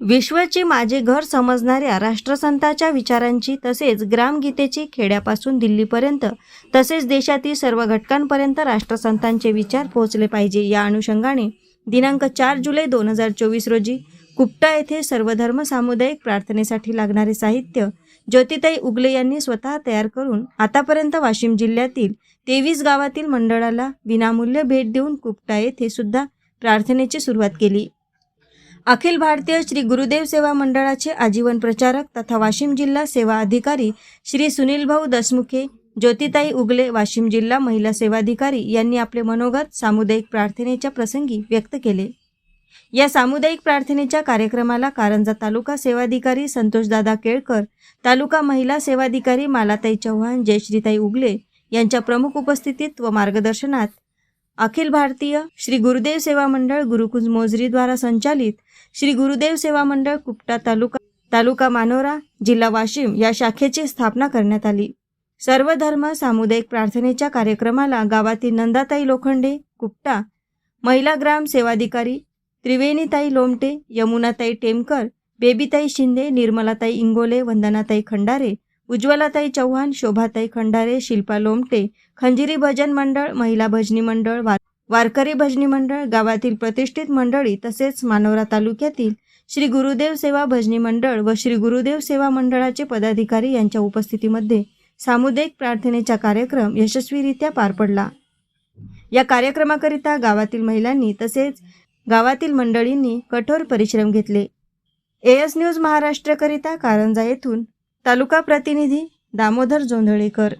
विश्वाचे माझे घर समजणाऱ्या राष्ट्रसंताच्या विचारांची तसेच ग्रामगीतेची खेड्यापासून दिल्लीपर्यंत तसेच देशातील सर्व घटकांपर्यंत राष्ट्रसंतांचे विचार पोहोचले पाहिजे. या अनुषंगाने दिनांक चार जुलै दोन हजार चोवीस रोजी कुपटा येथे सर्वधर्म सामुदायिक प्रार्थनेसाठी लागणारे साहित्य ज्योतिताई उगले यांनी स्वतः तयार करून आतापर्यंत वाशिम जिल्ह्यातील तेवीस गावातील मंडळाला विनामूल्य भेट देऊन कुपटा येथे सुद्धा प्रार्थनेची सुरुवात केली. अखिल भारतीय श्री गुरुदेव सेवा मंडळाचे आजीवन प्रचारक तथा वाशिम जिल्हा सेवा अधिकारी श्री सुनील भाऊ दसमुखे ज्योतिताई उगले वाशिम जिल्हा महिला सेवाधिकारी यांनी आपले मनोगत सामुदायिक प्रार्थनेच्या प्रसंगी व्यक्त केले. या सामुदायिक प्रार्थनेच्या कार्यक्रमाला कारंजा तालुका सेवाधिकारी संतोषदादा केळकर तालुका महिला सेवाधिकारी मालाताई चव्हाण जयश्रीताई उगले यांच्या प्रमुख उपस्थितीत व मार्गदर्शनात अखिल भारतीय श्री गुरुदेव सेवा मंडळ गुरुकुंज मोजरीद्वारा संचालित श्री गुरुदेव सेवा मंडळ कुपटा तालुका तालुका मानोरा जिल्हा वाशिम या शाखेची स्थापना करण्यात आली. सर्व धर्म सामुदायिक प्रार्थनेच्या कार्यक्रमाला गावातील नंदाताई लोखंडे कुपटा महिला ग्राम सेवाधिकारी त्रिवेणीताई लोमटे यमुनाताई टेमकर बेबीताई शिंदे निर्मलाताई इंगोले वंदनाताई खंडारे उज्ज्वलाताई चव्हाण शोभाताई खंडारे शिल्पा लोमटे खंजिरी भजन मंडळ महिला भजनी मंडळ वार वारकरी भजनी मंडळ गावातील प्रतिष्ठित मंडळी तसेच मानोरा तालुक्यातील श्री गुरुदेव सेवा भजनी मंडळ व श्री गुरुदेव सेवा मंडळाचे पदाधिकारी यांच्या उपस्थितीमध्ये सामुदायिक प्रार्थनेचा कार्यक्रम यशस्वीरित्या पार पडला. या कार्यक्रमाकरिता गावातील महिलांनी तसेच गावातील मंडळींनी कठोर परिश्रम घेतले. एएस न्यूज महाराष्ट्रकरिता कारंजा येथून तालुका प्रतिनिधी दामोदर जोंधळेकर